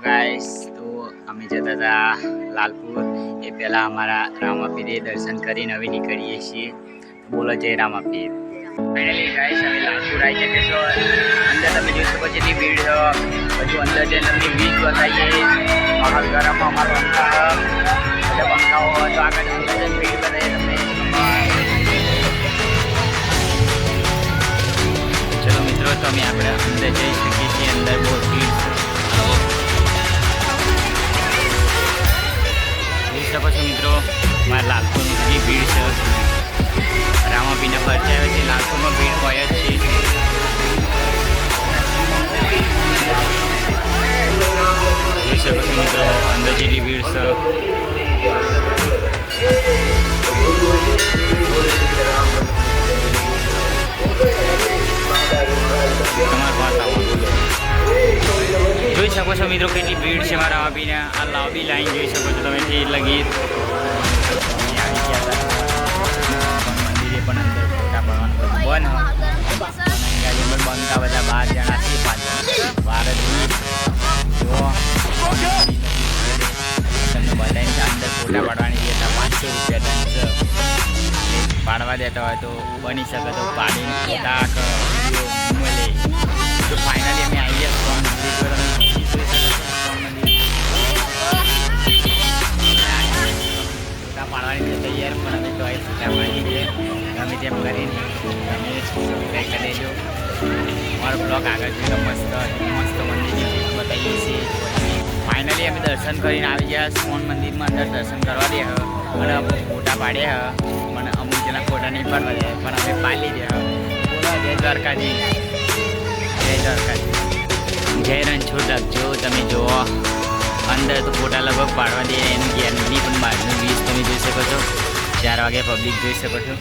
Guys તો અમે જતા હતા લાલપુર. એ પહેલાં અમારા રામાપીરે દર્શન કરીને હવે નીકળીએ છીએ. બોલો, જય રામાપીર. ફાઇનલી ગાઈસ અમે લાલપુર આવી જઈએ છો અંદર તમે જોઈ શકો છો ભીડ. હજુ અંદર જઈને તમને બીચ બતાવીએ. મહાલ ગરમ અમારો પંખા બધા તો આગળ ભીડ બતાવીએ તમને. ચલો મિત્રો, તો અમે આપણે અંદર જઈ શકીએ છીએ. અંદર બહુ ભીડ છે. મિત્રો મારા લાલપુરની ભીડ છે રામાભીને પરચા આવે છે, લાલપુરમાં ભીડ હોય જ છે. જોઈ શકો છો ભીડ છે. તમારે વાત જોઈ શકો છો મિત્રો કેટલી ભીડ છે મારા આપીને આ લાંબી લાઈન જોઈ શકો છો તમે તે લગી બધાની પાડવાની છે પાંચસો રૂપિયા દંડ પાડવા દેતા હોય તો બની શકે તો પાડીને કેટલાક મળે તો ફાઇનલી અમે આવી ફોટા પાડવાની છે તૈયાર, પણ અમે તો અહીં ફોટા પાડી છે કરીને તમે સબસ્ક્રાઈબ કરી દેજો. અમારો બ્લોગ આગળ છે મસ્ત મસ્ત મંદિરની અમે દર્શન કરીને આવી ગયા. સોન મંદિરમાં અંદર દર્શન કરવા દે અને અમુક ફોટા પાડ્યા હ. પણ અમુક જણા ફોટા નહીં પાડવા દે પણ અમે પાડી દે જય દ્વારકાજી. જય દ્વારકાજી. જય રણછોડ જો તમે જુઓ. અંદર તો ફોટા લગભગ પાડવા દે. એની ગેરંટી પણ બહારનું વીસ તમે જોઈ શકો છો. ચાર વાગે પબ્લિક જોઈ શકો છો.